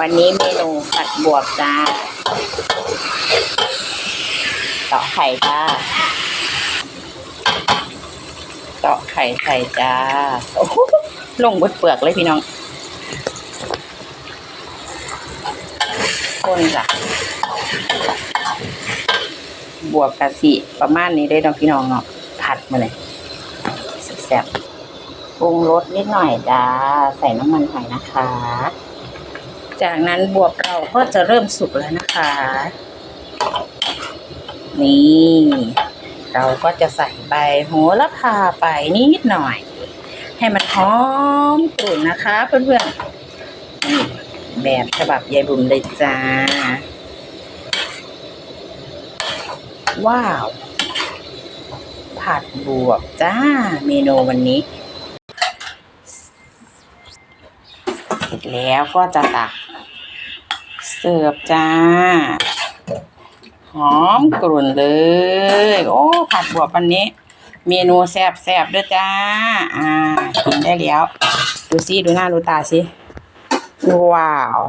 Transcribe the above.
วันนี้เมนูผัดบวบจ้าต่อไข่จ้าต่อไข่ใส่จ้าโอ้โหลงบดเปลือกเลยพี่น้องคนจ้ะบวบกะสิประมาณนี้ได้ดอกพี่น้องเนาะผัดมาเลยแซ่บปรุงรสนิดหน่อยจ้า ใส่น้ำมันหอยนะคะ จากนั้นบวบเราก็จะเริ่มสุกแล้วนะคะ นี่ เราก็จะใส่ใบโหระพาไปนิดหน่อย ให้มันหอมกลุ่นนะคะเพื่อนๆนี่แบบฉบับยายบุ๋มเลยจ้า ว้าว ผัดบวบจ้า เมนูวันนี้ เสร็จแล้วก็จะตัก เสิร์ฟจ้า หอมกรุ่นเลย โอ้ ผัดบวบวันนี้ เมนูแซ่บๆด้วยจ้า อ่า กินได้แล้ว ดูซิดูหน้าดูตาสิ ว้าว